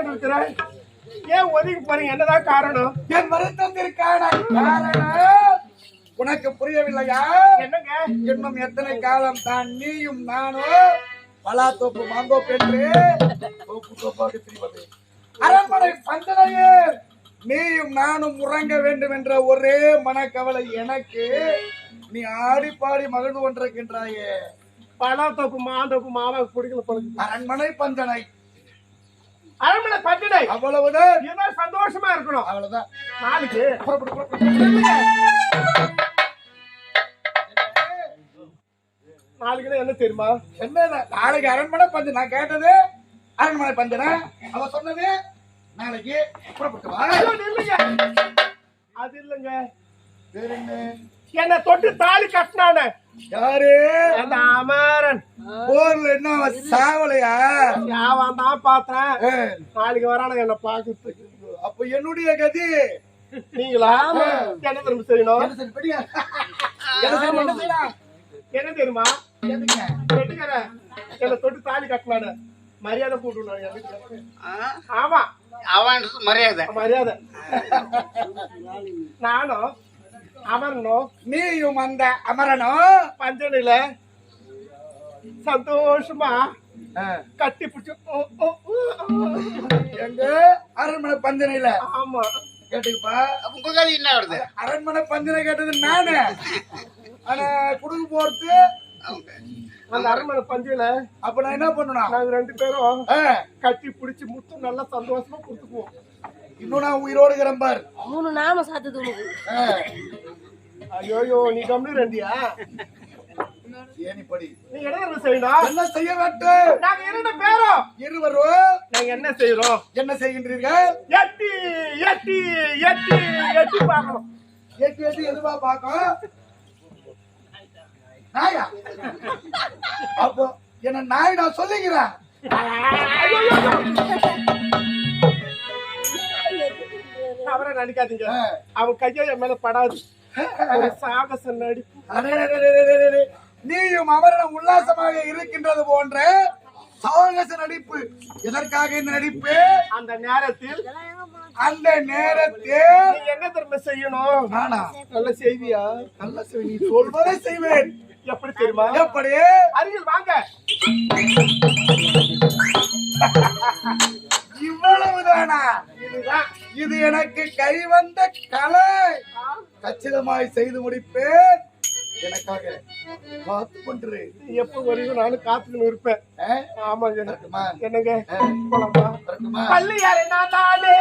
இருக்கிறேன் ஏன் ஒதுங்கி போறீங்க? என்னதான் காரணம்? என் வருத்தத்திற்கான காரணம். உனக்கு புரியவில்லையா? என்னங்க? இன்னும் எத்தனை காலம் தான் நீயும் நானும் பலாத்தோப்பு மாங்கோப்பு என்று தோப்பு தோப்பாக திரிவது அரண்மனை பந்தனையே நீயும் நானும் உறங்க வேண்டும் என்ற ஒரே மனக்கவலை எனக்கு. நீ ஆடி பாடி மகிழ்ந்து கொண்டிருக்கின்றாயே. பலாத்தோப்பு மாந்தோப்பு மாமா பிடிக்கல அரண்மனை பந்தனை அரண்மனை பட்டினை அவ்வளவுதான். இதுதான் சந்தோஷமா இருக்கணும். அவ்வளவுதான். நாளைக்கு. நாளைக்கு என்ன தெரியுமா? என்ன நாளைக்கு அரண்மனை பஞ்சு நான் கேட்டது அரண்மனை பஞ்சனா அவ சொன்னது நாளைக்கு. அது இல்லைங்க? என்ன தொட்டு தாலி கட்டினானே. யாரு? அந்த அமரன்? போர்ல என்ன அவன் சாவலையா? யாவான் தான் பார்த்தேன் நாளைக்கு வரானுங்க என்ன பாக்குறதுக்கு அப்ப என்னுடைய கதி? நீங்களா? என்ன திரும்ப செய்யணும்? என்ன சரி, பெரிய? என்ன சரி, என்ன செய்யலாம்? என்ன தெரியுமா? எதுங்க? வெட்டுக்கற என்ன தொட்டு தாலி கட்டினானு. மரியாதை போட்டு ஆமா. அவன் மரியாதை. மரியாதை. நானும் அமரனும் நீயும் அந்த அமரனோ? பஞ்சனையில சந்தோஷமா கட்டி பிடிச்சி எங்க? அரண்மனை பஞ்சனையில ஆமா. கேட்டுக்கப்பா. உங்க கதை என்ன வருது? அரண்மனை பஞ்சனை கேட்டது நானு. ஆனா குடுக்கு போறது அந்த அரண்மனை பஞ்சையில அப்ப நான் என்ன பண்ணணும் நாங்க ரெண்டு பேரும் கட்டி பிடிச்சி முத்து நல்லா சந்தோஷமா கொடுத்துக்குவோம். இன்னும் நான் உயிரோடு இருக்கிறேன் பார். மூணு நாம சாத்துது உனக்கு. ஆ, ஐயோயோ நீ கம்மி ரெண்டியா? என்ன செய்ய வேண்டும் நாங்க இரண்டு பேரும் இருவரும் நாங்க என்ன செய்யறோம் என்ன செய்கின்றீர்கள்? எட்டி எட்டி எட்டி எட்டி பார்க்கணும். எட்டு எட்டு எதுவா பார்க்கும் நாயா? அப்போ என்ன நாய் நான் அவரை நடிக்காதீங்க. ஆ. அவன் கையை என் மேல படாது. ஒரு சாகச நடிப்பு. நீயும் அவரிடம் உல்லாசமாக இருக்கின்றது போன்ற சாகச நடிப்பு எதற்காக இந்த நடிப்பு அந்த நேரத்தில் அந்த நேரத்தில் என்ன திரும்ப செய்யணும் நானா நல்ல செய்தியா நல்ல செய்தி நீ சொல்வதை செய்வேன் எப்படி தெரியுமா எப்படி அருகில் வாங்க இவ்வளவுதானா இதுதான் இது எனக்கு கை வந்த கலை. கச்சிதமாய் செய்து முடிப்பேன். எனக்காக காத்து கொண்டு நீ எப்ப வரையும் நானும் காத்துக்கணும் இருப்பேன். ஆமாங்க? என்னங்க? பள்ளி யாரை நான் தானே?